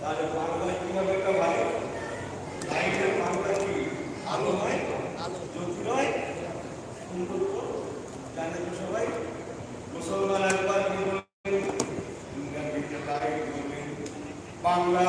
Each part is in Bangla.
তাহলে বাংলা কীভাবে একটা ভালো? লাইটের বাংলা কি আলো হয় জ্যোতি নয়? সুন্দর তো জানে সবাই। মুসলমান একবার বাংলা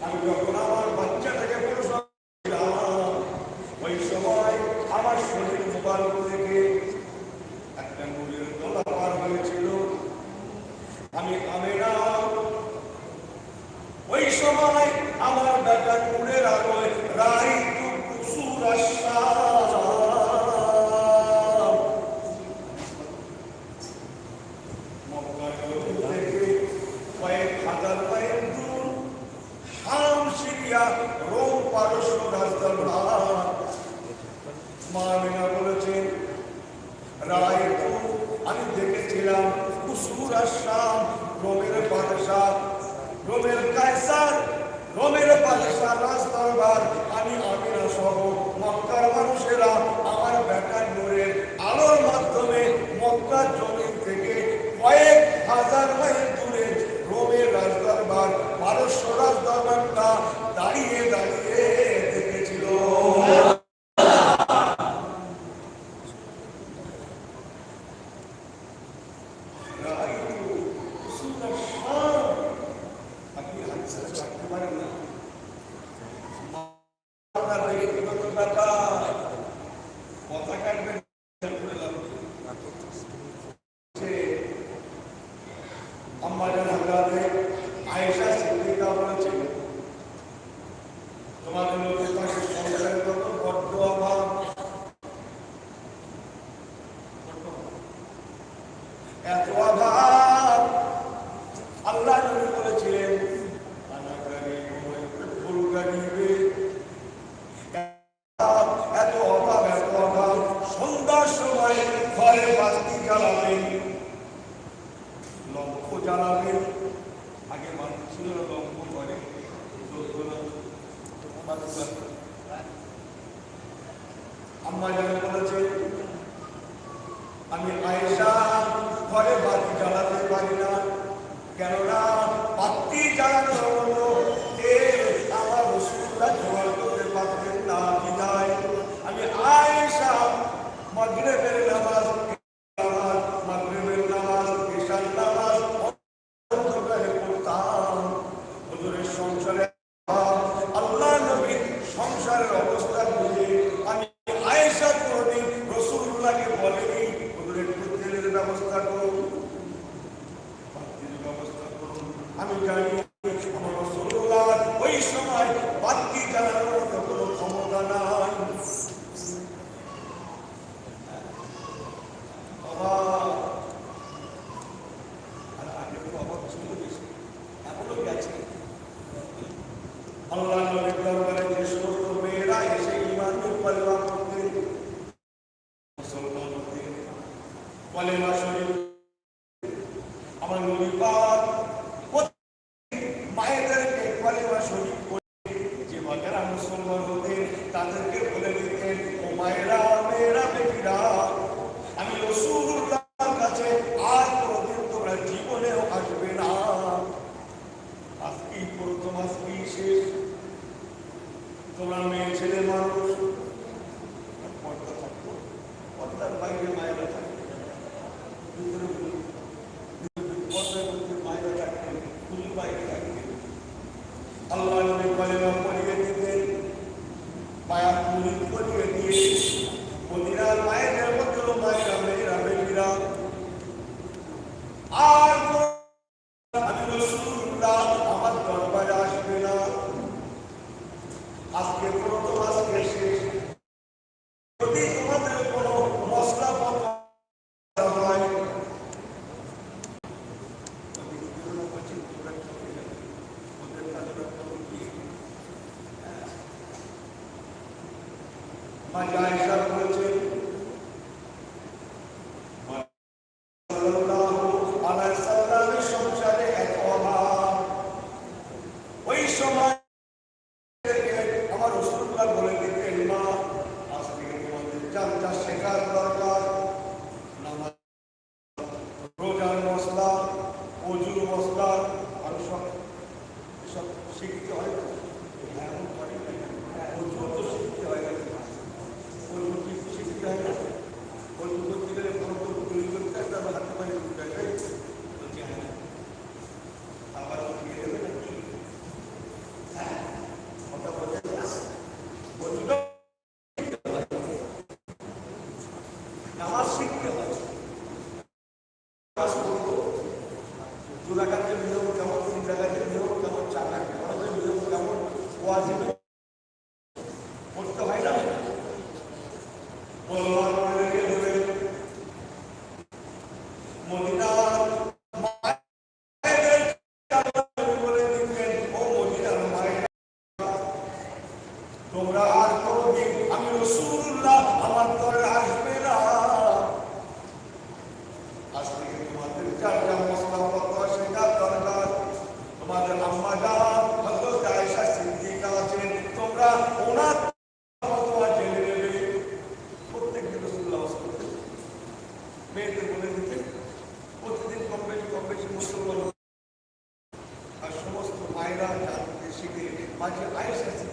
Tá Abre o. পেলাম উসকুর আসাম রোমের বাদশাহ, রোমের কায়সার, রোমের বাদশাহ রাজ আমি আমিনা সহ মক্কার মানুষেরা আমার ব্যাটার নূরের আলোর মাধ্যমে মক্কার জমিন থেকে কয়েক হাজার মাইল দূরে রোমের রাজ দরবার পারস্য রাজ দরবারটা দাঁড়িয়ে দাঁড়িয়ে দেখেছিল। পতাকার যারা মুসলমান হতেন তাদেরকে বলে দিতেন, ও মায়েরা, মেয়েরা, বেটিরা, আমি রসুল্লাহর কাছে আর কোনোদিন তোমরা জীবনেও আসবে না। আজকেই প্রথম, আজকেই শেষ। তোমরা মেয়ে, ছেলে, মানুষ পর্দা থাকতো পর্দার বাইরে মায়েরা nuestra quase माझी आयुष्याची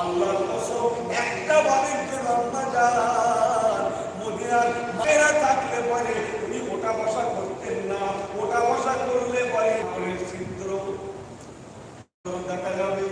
আল্লাহর কসম, একটা বাণিজ্য লম্বা যান মদিনার মায়েরা থাকলে পরে উনি ওটা বসা করতেন না, ওটা বসা করলে পরে ছিদ্র দেখা যাবে।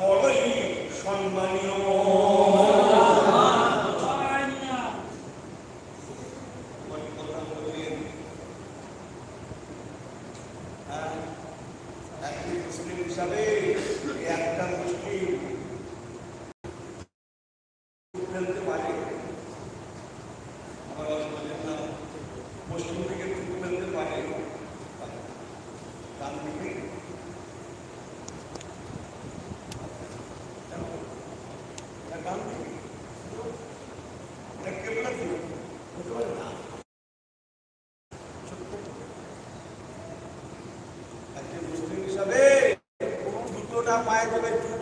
বড়ই সম্মানীয়। জুতোটা পায়ে